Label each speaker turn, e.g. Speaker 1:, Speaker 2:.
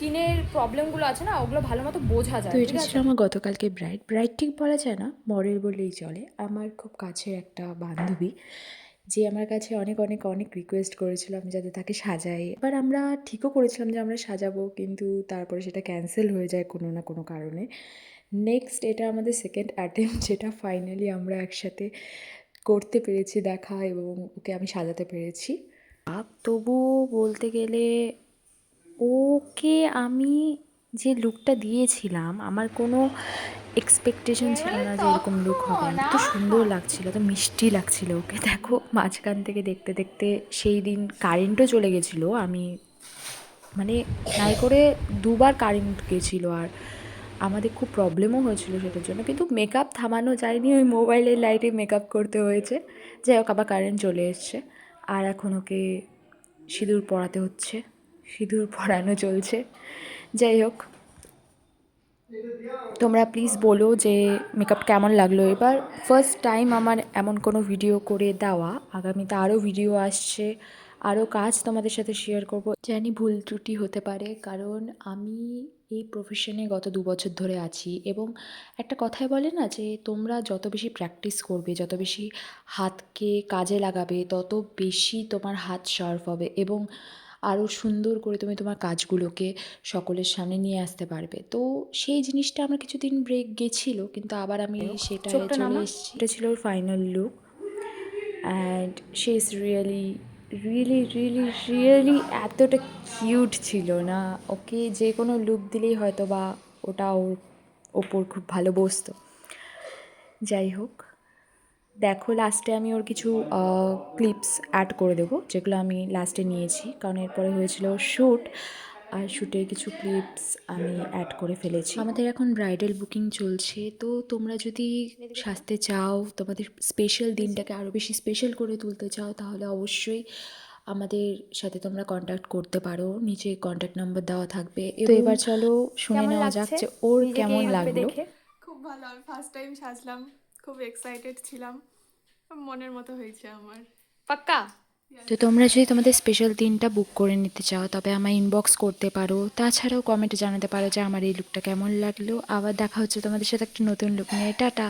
Speaker 1: স্কিনের প্রবলেমগুলো আছে না ওগুলো ভালো মতো বোঝা যায়
Speaker 2: তো
Speaker 1: ঠিক
Speaker 2: এটা
Speaker 1: আছে?
Speaker 2: ছিল আমার গতকালকে ব্রাইড ব্রাইড ঠিক বলা যায় না মডেল বললেই চলে। আমার খুব কাছের একটা বান্ধবী যে আমার কাছে অনেক অনেক অনেক রিকোয়েস্ট করেছিল আমি যাতে তাকে সাজাই। এবার আমরা ঠিকও করেছিলাম যে আমরা সাজাবো কিন্তু তারপরে সেটা ক্যান্সেল হয়ে যায় কোনো না কোনো কারণে। নেক্সট এটা আমাদের সেকেন্ড অ্যাটেম্প যেটা ফাইনালি আমরা একসাথে করতে পেরেছি দেখা এবং ওকে আমি সাজাতে পেরেছি। আপ তবুও বলতে গেলে ওকে আমি যে লুকটা দিয়েছিলাম আমার কোনো এক্সপেকটেশন ছিল না যে এরকম লুক হবে। এত সুন্দর লাগছিল এত মিষ্টি লাগছিল ওকে। দেখো মাঝখান থেকে দেখতে দেখতে সেই দিন কারেন্টও চলে গেছিল। আমি মানে নাই করে দুবার কারেন্ট গেছিল আর আমাদের খুব প্রবলেমও হয়েছিল সেটার জন্য। কিন্তু মেকআপ থামানো যায়নি ওই মোবাইলের লাইটে মেকআপ করতে হয়েছে। যাই হোক আবার কারেন্ট চলে এসছে। আর এখন ওকে সিঁদুর পরাতে হচ্ছে। সিঁদুর পরানো চলছে। যাই হোক, তোমরা প্লিজ বলো যে মেকআপ কেমন লাগল এবার। ফার্স্ট টাইম আমার এমন কোনো ভিডিও করে দেওয়া। আগামীতে আরও ভিডিও আসছে আরও কাজ তোমাদের সাথে শেয়ার করব। জানি ভুল ত্রুটি হতে পারে, কারণ আমি এই প্রফেশনে গত দু বছর ধরে আছি এবং একটা কথাই বলে না যে তোমরা যত বেশি প্র্যাকটিস করবে, যত বেশি হাতকে কাজে লাগাবে, তত বেশি তোমার হাত শার্প হবে এবং আরও সুন্দর করে তুমি তোমার কাজগুলোকে সকলের সামনে নিয়ে আসতে পারবে। তো সেই জিনিসটা আমার কিছুদিন ব্রেক গেছিল কিন্তু আবার আমি সেটা
Speaker 1: চোখটা
Speaker 2: চলে এসেছি। এটা ছিল ওর final look and she is really really really really এতটা কিউট ছিল না? ওকে যে কোনো লুক দিলেই হয়তো বা ওটা ওর ওপর খুব ভালো বসতো। যাই হোক। দেখো লাস্টে আমি ওর কিছু ক্লিপস অ্যাড করে দেবো যেগুলো আমি লাস্টে নিয়েছি। কারণ এরপরে হয়েছিল শ্যুট আর শ্যুটের কিছু ক্লিপস আমি অ্যাড করে ফেলেছি। আমাদের এখন ব্রাইডাল বুকিং চলছে তো তোমরা যদি সাজতে চাও তোমাদের স্পেশাল দিনটাকে আরও বেশি স্পেশাল করে তুলতে চাও তাহলে অবশ্যই আমাদের সাথে তোমরা কন্ট্যাক্ট করতে পারো। নিচে কন্ট্যাক্ট নাম্বার দেওয়া থাকবে। তো এবার চলো শুনে নেওয়া যাক যে ওর কেমন লাগল।
Speaker 1: দেখে?
Speaker 3: খুব ভালো আমি ফার্স্ট টাইম সাজলাম। খুব এক্সাইটেড ছিলাম। মনের মতো হয়েছে আমার।
Speaker 1: পাক্কা?
Speaker 2: তো তোমরা যদি তোমাদের স্পেশাল দিনটা বুক করে নিতে চাও তবে আমার ইনবক্স করতে পারো। তাছাড়াও কমেন্টে জানাতে পারো যে আমার এই লুকটা কেমন লাগল। আবার দেখা হচ্ছে তোমাদের সাথে একটা নতুন লুক নিয়ে। টাটা!